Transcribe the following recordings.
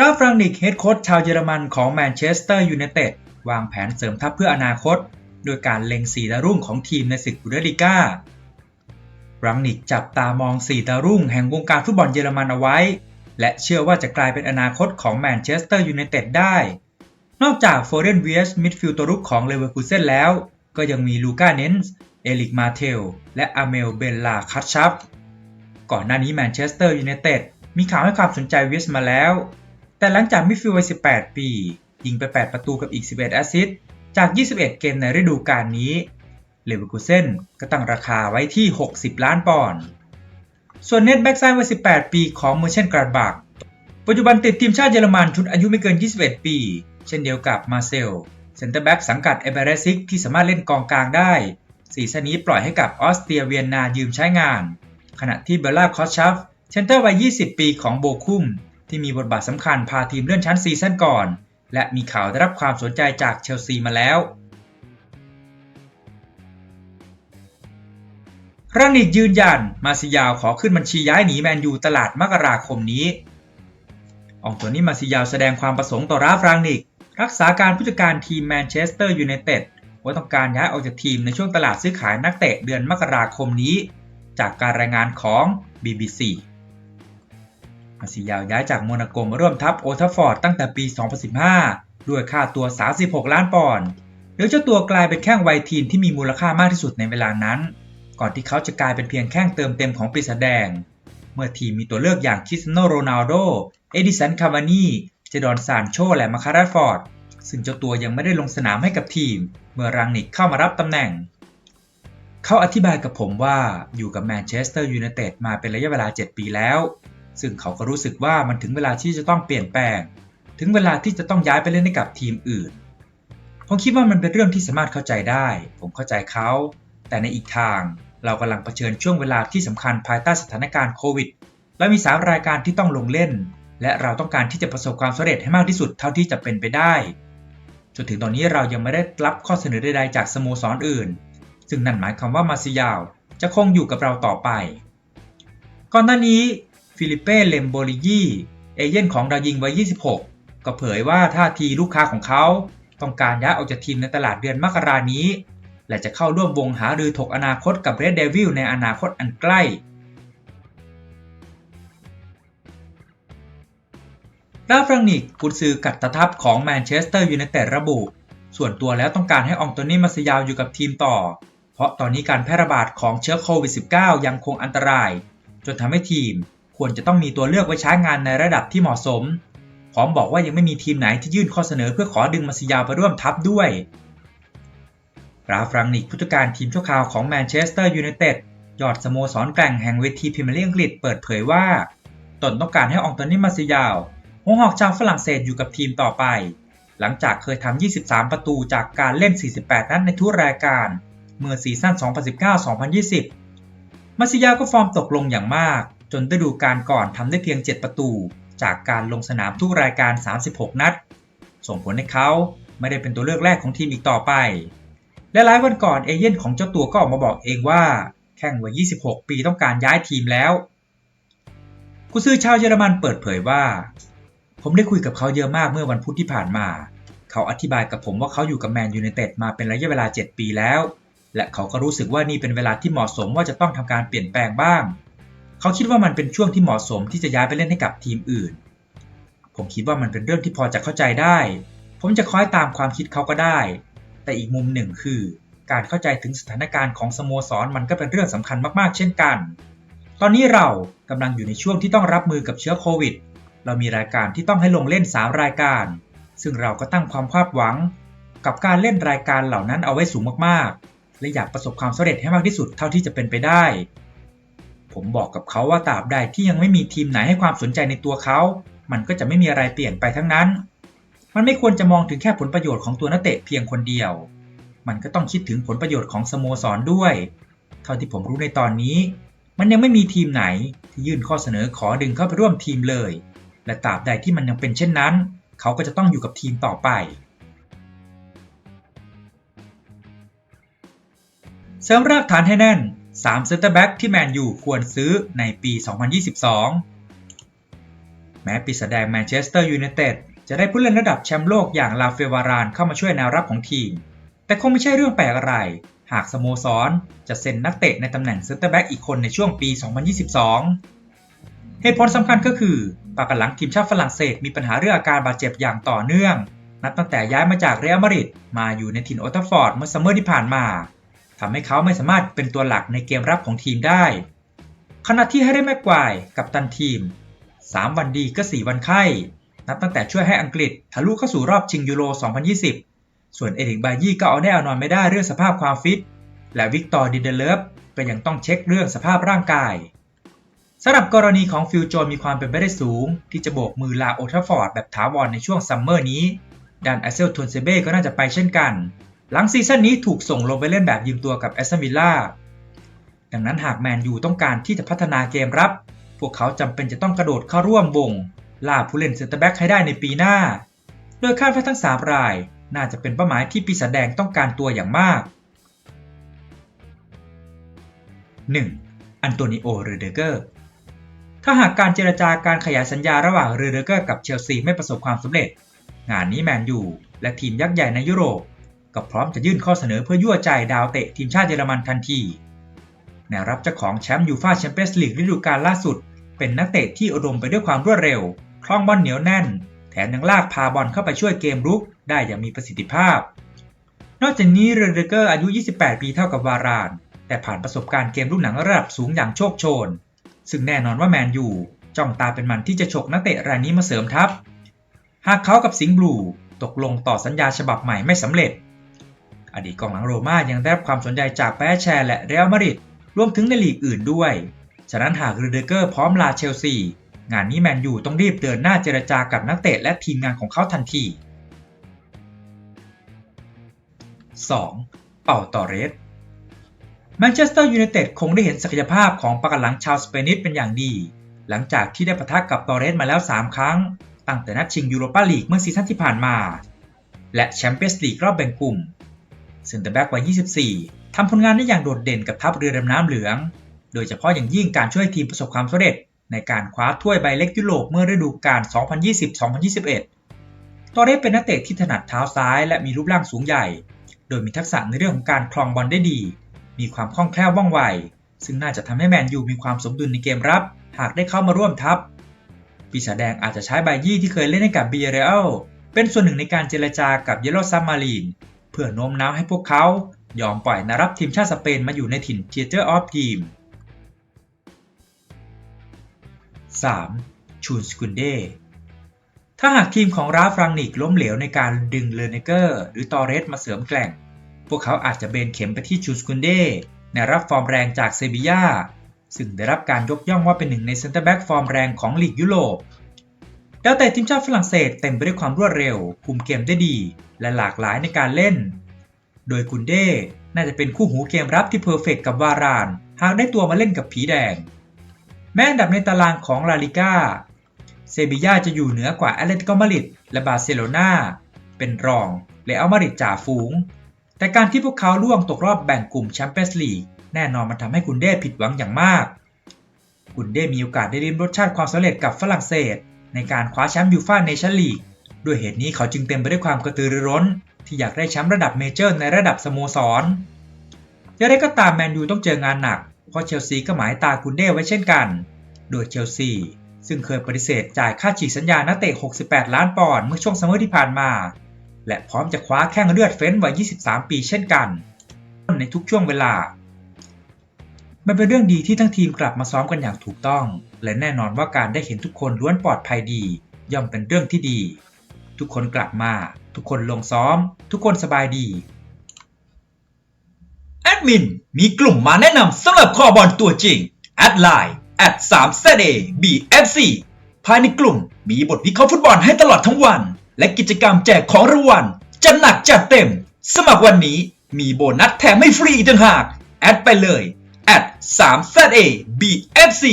ราฟรังนิกเฮดโค้ชชาวเยอรมันของแมนเชสเตอร์ยูไนเต็ดวางแผนเสริมทัพเพื่ออนาคต โดยการเล็งสีดาวรุ่งของทีมในศึกบุนเดลิก้ารังนิกจับตามองสีดาวรุ่งแห่งวงการฟุตบอลเยอรมันเอาไว้ และเชื่อว่าจะกลายเป็นอนาคตของแมนเชสเตอร์ยูไนเต็ดได้ นอกจากโฟเรนเวียสมิดฟิลด์ตัวรุกของเลเวอร์คูเซนแล้ว ก็ยังมีลูก้าเนนส์เอลิกมาเทล และอาเมลเบลลาคัตชับก่อนหน้านี้แมนเชสเตอร์ยูไนเต็ดมีข่าวให้ความสนใจเวียสมาแล้ว แต่หลังจากมิดฟิลด์วัย 18 ปี ยิงไป 8 ประตูกับอีก 11 แอสซิสต์จาก 21 เกมในฤดูกาลนี้ เลเวอร์คูเซนก็ตั้งราคาไว้ที่ 60 ล้านปอนด์ ส่วนเน็ตแบ็กซ้ายวัย 18 ปีของเมอร์เชนกราดบักปัจจุบันติดทีมชาติเยอรมันชุดอายุไม่เกิน 21 ปี เช่นเดียวกับมาเซลเซนเตอร์แบ็กสังกัดเอเบเรซิกที่สามารถเล่นกองกลางได้สีซันนี้ปล่อยให้กับออสเตรียเวียนนายืมใช้งาน ขณะที่เบลล่าคอสชัฟเซนเตอร์วัย 20 ปีของโบคุม ที่มีบทบาทสำคัญพาทีมเลื่อนชั้นซีซั่นก่อน และมีข่าวได้รับความสนใจจากเชลซีมาแล้วรังนิกยืนยัน มาซิยาวขอขึ้นบัญชีย้ายหนีแมนยูตลาดมกราคมนี้ อองตัวนี้มาซิยาวแสดงความประสงค์ต่อราฟรังนิก รักษาการผู้จัดการทีมแมนเชสเตอร์ยูไนเต็ดว่าต้องการย้ายออกจากทีมในช่วงตลาดซื้อขายนักเตะเดือนมกราคมนี้ จากการรายงานของ BBC มาซิยาวย้ายจากโมนาโกมาร่วมทัพโอทัฟฟอร์ดตั้งแต่ปี 2015 ด้วยค่าตัว 36 ล้านปอนด์โดยเจ้าตัวกลายเป็นแข้งวัยทีนที่มีมูลค่ามากที่สุดในเวลานั้น ก่อนที่เขาจะกลายเป็นเพียงแข้งเติมเต็มของปีศาจแดง เมื่อทีมมีตัวเลือกอย่างคริสโนโรนัลโด เอดิสัน คาวานีเจดอนซานโช และมาคาราฟอร์ด ซึ่งเจ้าตัวยังไม่ได้ลงสนามให้กับทีม เมื่อรังนิกเข้ามารับตำแหน่ง เขาอธิบายกับผมว่าอยู่กับแมนเชสเตอร์ยูไนเต็ดมาเป็นระยะเวลา 7 ปีแล้ว ซึ่งเขาก็รู้สึกว่ามันถึงเวลาที่จะต้องเปลี่ยนแปลง ถึงเวลาที่จะต้องย้ายไปเล่นให้กับทีมอื่น ผมคิดว่ามันเป็นเรื่องที่สามารถเข้าใจได้ ผมเข้าใจเขา แต่ในอีกทางเรากำลังเผชิญช่วงเวลาที่สำคัญภายใต้สถานการณ์โควิด และมีสามรายการที่ต้องลงเล่น และเราต้องการที่จะประสบความสำเร็จให้มากที่สุดเท่าที่จะเป็นไปได้ จนถึงตอนนี้เรายังไม่ได้รับข้อเสนอใดๆจากสโมสรออื่น ซึ่งนั่นหมายความว่ามาซิยาวจะคงอยู่กับเราต่อไป ก่อนหน้านี้ ฟิลิเป้เลมโบลิยีเอเย่นของดาวยิงวัย 26 ก็เผยว่าท่าทีลูกค้าของเขาต้องการย้ายออกจากทีมในตลาดเดือนมกรานี้ และจะเข้าร่วมวงหารือถกอนาคตกับเรดเดวิลในอนาคตอันใกล้ราฟรังนิกกุนซือกัตทัพของแมนเชสเตอร์ยูไนเต็ดระบุ ส่วนตัวแล้วต้องการให้อองโตนี่มาสยาวอยู่กับทีมต่อ เพราะตอนนี้การแพร่ระบาดของเชื้อโควิด -19 ยังคงอันตราย จนทำให้ทีม ควรจะต้องมีตัวเลือกไว้ใช้งานในระดับที่เหมาะสม พร้อมบอกว่ายังไม่มีทีมไหนที่ยื่นข้อเสนอเพื่อขอดึงมาซิยาไปร่วมทัพด้วยราฟรังนิกผู้จัดการทีมชั่วคราวของแมนเชสเตอร์ยูไนเต็ดยอดสโมสรแกร่งแห่งเวทีพรีเมียร์ลีกอังกฤษเปิดเผยว่าตนต้องการให้อองโตนี่มาซิยาวหัวหอกชาวฝรั่งเศสอยู่กับทีมต่อไป หลังจากเคยทำ 23 ประตูจากการเล่น 48 นัดในทุกรายการ เมื่อซีซั่น 2019-2020 มาซิยาก็ฟอร์มตกลงอย่างมาก จนฤดูกาลก่อนทำได้เพียง 7 ประตู จากการลงสนามทุกรายการ 36 นัด ส่งผลให้เขาไม่ได้เป็นตัวเลือกแรกของทีมอีกต่อไป และหลายวันก่อนเอเย่นของเจ้าตัวก็ออกมาบอกเองว่า แข่งวัย 26 ปีต้องการย้ายทีมแล้วกุซือชาวเยอรมันเปิดเผยว่า ผมได้คุยกับเขาเยอะมากเมื่อวันพุธที่ผ่านมา เขาอธิบายกับผมว่าเขาอยู่กับแมนยูไนเต็ดมาเป็นระยะเวลา 7 ปีแล้ว และเขาก็รู้สึกว่านี่เป็นเวลาที่เหมาะสมว่าจะต้องทำการเปลี่ยนแปลงบ้าง เขาคิดว่ามันเป็นช่วงที่เหมาะสมที่จะย้ายไปเล่นให้กับทีมอื่น ผมคิดว่ามันเป็นเรื่องที่พอจะเข้าใจได้ ผมจะคอยตามความคิดเขาก็ได้ แต่อีกมุมหนึ่งคือ การเข้าใจถึงสถานการณ์ของสโมสรมันก็เป็นเรื่องสำคัญมากๆ เช่นกัน ตอนนี้เรากำลังอยู่ในช่วงที่ต้องรับมือกับเชื้อโควิด เรามีรายการที่ต้องให้ลงเล่น 3 รายการ ซึ่งเราก็ตั้งความคาดหวัง กับการเล่นรายการเหล่านั้นเอาไว้สูงมากๆ และอยากประสบความสำเร็จให้มากที่สุดเท่าที่จะเป็นไปได้ ผมบอกกับเขาว่าตราบใดที่ยังไม่มีทีมไหนให้ความสนใจในตัวเขา มันก็จะไม่มีอะไรเปลี่ยนไปทั้งนั้น มันไม่ควรจะมองถึงแค่ผลประโยชน์ของตัวนักเตะเพียงคนเดียว มันก็ต้องคิดถึงผลประโยชน์ของสโมสรด้วย เท่าที่ผมรู้ในตอนนี้ มันยังไม่มีทีมไหนที่ยื่นข้อเสนอขอดึงเข้าไปร่วมทีมเลย และตราบใดที่มันยังเป็นเช่นนั้น เขาก็จะต้องอยู่กับทีมต่อไปเสริมรากฐานให้แน่น 3เซนเตอร์แบ็กที่แมนยูควรซื้อในปี 2022 แม้ปีศาจแดงแมนเชสเตอร์ยูไนเต็ดจะได้ผู้เล่นระดับแชมป์โลกอย่างลาเฟวารานเข้ามาช่วยแนวรับของทีม แต่คงไม่ใช่เรื่องแปลกอะไร หากสโมสรจะเซ็นนักเตะในตำแหน่งเซนเตอร์แบ็กอีกคนในช่วงปี 2022 เหตุผลสำคัญก็คือปากหลังทีมชาติฝรั่งเศสมีปัญหาเรื่องอาการบาดเจ็บอย่างต่อเนื่อง นับตั้งแต่ย้ายมาจากเรอัลมาดริดมาอยู่ในถิ่นโอทัฟฟอร์ดเมื่อซัมเมอร์ที่ผ่านมา ทำให้เขาไม่สามารถเป็นตัวหลักในเกมรับของทีมได้ ขณะที่ให้ได้แม็กควายกับตันทีม 3 วันดีก็ 4 วันไข้ นับตั้งแต่ช่วยให้อังกฤษทะลุเข้าสู่รอบชิงยูโร 2020 ส่วนเอริกบายี่ก็เอาแน่เอานอนไม่ได้เรื่องสภาพความฟิต และวิกตอร์ดิเดเลฟก็ยังต้องเช็คเรื่องสภาพร่างกายสำหรับกรณีของฟิลโจนมีความเป็นไปได้สูง ที่จะโบกมือลาโอทัฟฟอร์ดแบบถาวรในช่วงซัมเมอร์นี้ดันแอเซลทวนเซเบ้ก็น่าจะไปเช่นกัน หลังซีซั่นนี้ถูกส่งลงไปเล่นแบบยืมตัวกับแอสตันวิลล่าดังนั้นหากแมนยูต้องการที่จะพัฒนาเกมรับ พวกเขาจำเป็นจะต้องกระโดดเข้าร่วมวงล่าผู้เล่นเซนเตอร์แบ็กให้ได้ในปีหน้า โดยคาดว่าทั้ง 3 ราย น่าจะเป็นเป้าหมายที่ปีศาจแดงต้องการตัวอย่างมาก 1. อันโตนิโอเรเดเกอร์ ถ้าหากการเจรจาการขยายสัญญาระหว่างเรเดเกอร์กับเชลซีไม่ประสบความสำเร็จ งานนี้แมนยูและทีมยักษ์ใหญ่ในยุโรป ก็พร้อมจะยื่นข้อเสนอเพื่อยั่วใจดาวเตะทีมชาติเยอรมันทันทีแนวรับเจ้าของแชมป์ยูฟ่าแชมเปี้ยนส์ลีกฤดูกาลล่าสุด เป็นนักเตะที่อุดมไปด้วยความรวดเร็ว คล่องบอลเหนียวแน่น แถมยังลากพาบอลเข้าไปช่วยเกมรุกได้อย่างมีประสิทธิภาพ นอกจากนี้เรเดเกอร์อายุ 28 ปีเท่ากับวาราน แต่ผ่านประสบการณ์เกมลูกหนังระดับสูงอย่างโชคโชน ซึ่งแน่นอนว่าแมนยูจ้องตาเป็นมันที่จะฉกนักเตะรายนี้มาเสริมทัพ หากเขากับสิงห์บลูตกลงต่อสัญญาฉบับใหม่ไม่สำเร็จ อดีตกองหลังโรม่ายังได้รับความสนใจจากแปแชร์และเรอัลมาดริดรวมถึงในลีกอื่นด้วย ฉะนั้นหากเรเดเกอร์พร้อมลาเชลซี งานนี้แมนยูต้องรีบเดินหน้าเจรจากับนักเตะและทีมงานของเขาทันที 2. เป่าตอเรสแมนเชสเตอร์ยูไนเต็ดคงได้เห็นศักยภาพของปากหลังชาวสเปนิชเป็นอย่างดี หลังจากที่ได้ปะทะกับตอเรสมาแล้ว 3 ครั้ง ตั้งแต่นัดชิงยูโรปาลีกเมื่อซีซั่นที่ผ่านมา และแชมเปี้ยนส์ลีกรอบแบ่งกลุ่ม เซนเตอร์แบ็กวัย 24 ทำผลงานได้อย่างโดดเด่นกับทัพเรือดำน้ำเหลือง โดยเฉพาะอย่างยิ่งการช่วยทีมประสบความสำเร็จ ในการคว้าถ้วยใบเล็กยุโรปเมื่อฤดูกาล 2020-2021 ตอเรสเป็นนักเตะที่ถนัดเท้าซ้ายและมีรูปร่างสูงใหญ่ โดยมีทักษะในเรื่องของการคลองบอลได้ดี มีความคล่องแคล่วว่องไว ซึ่งน่าจะทำให้แมนยูมีความสมดุลในเกมรับ หากได้เข้ามาร่วมทัพ ปีศาจแดงอาจจะใช้บยี่ที่เคยเล่นให้กับเบียเรอัลเป็นส่วนหนึ่งในการเจรจากับเยลโลซัมมารีน เพื่อโน้มน้าวให้พวกเขายอมปล่อยนารับทีมชาติสเปนมาอยู่ในถิ่น Theater of Team 3. ชูนสกุนเดถ้าหากทีมของราฟรังนิกล้มเหลวในการดึงเลเนเกอร์ หรือตอเรสมาเสริมแกล่ง พวกเขาอาจจะเบนเข็มไปที่ชูนสกุนเดในรับฟอร์มแรงจากเซบียาซึ่งได้รับการยกย่องว่าเป็นหนึ่งในเซนเตอร์แบ็กฟอร์มแรงของลีกยุโรป ดาวเตะทีมชาติฝรั่งเศสเต็มไปด้วยความรวดเร็ว คุมเกมได้ดี และหลากหลายในการเล่น โดยกุนเด้น่าจะเป็นคู่หูเกมรับที่เพอร์เฟกกับวาราน หากได้ตัวมาเล่นกับผีแดง แม้อันดับในตารางของลาลิก้า เซบีย่าจะอยู่เหนือกว่าแอตเลติโกมาริดและบาร์เซโลนาเป็นรองและอัลมาริดจ่าฝูง แต่การที่พวกเขาล่วงตกรอบแบ่งกลุ่มแชมเปี้ยนส์ลีกแน่นอนมันทำให้กุนเด้ผิดหวังอย่างมาก กุนเด้มีโอกาสได้ริมรสชาติความสำเร็จกับฝรั่งเศส ในการคว้าแชมป์ยูฟ่าเนชั่นลีกด้วยเหตุนี้เขาจึงเต็มไปด้วยความกระตือรือร้น ที่อยากได้แชมป์ระดับเมเจอร์ในระดับสโมสรอย่างไรก็ตามแมนยูต้องเจองานหนัก เพราะเชลซีก็หมายตากุนเด้ไว้เช่นกัน โดยเชลซีซึ่งเคยปฏิเสธจ่ายค่าฉีกสัญญานักเตะ 68 ล้านปอนด์เมื่อช่วงซัมเมอร์ที่ผ่านมา และพร้อมจะคว้าแข้งเลือดเฟ้นวัย 23 ปีเช่นกัน ในทุกช่วงเวลา มันเป็นเรื่องดีที่ทั้งทีมกลับมาซ้อมกันอย่างถูกต้อง และแน่นอนว่าการได้เห็นทุกคนล้วนปลอดภัยดี ย่อมเป็นเรื่องที่ดี ทุกคนกลับมา ทุกคนลงซ้อม ทุกคนสบายดีแอดมินมีกลุ่มมาแนะนำสำหรับคอบอลตัวจริงแอดไลน์แอด3 z a BFC ภายในกลุ่มมีบทวิเคราะห์ฟุตบอลให้ตลอดทั้งวัน และกิจกรรมแจกของรางวัลจัดหนักจัดเต็ม สมัครวันนี้มีโบนัสแถมให้ฟรีอีกต่างหาก แอดไปเลย แอด3 z a BFC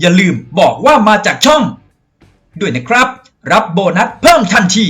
อย่าลืมบอกว่ามาจากช่อง ด้วยนะครับ รับโบนัสเพิ่มทันที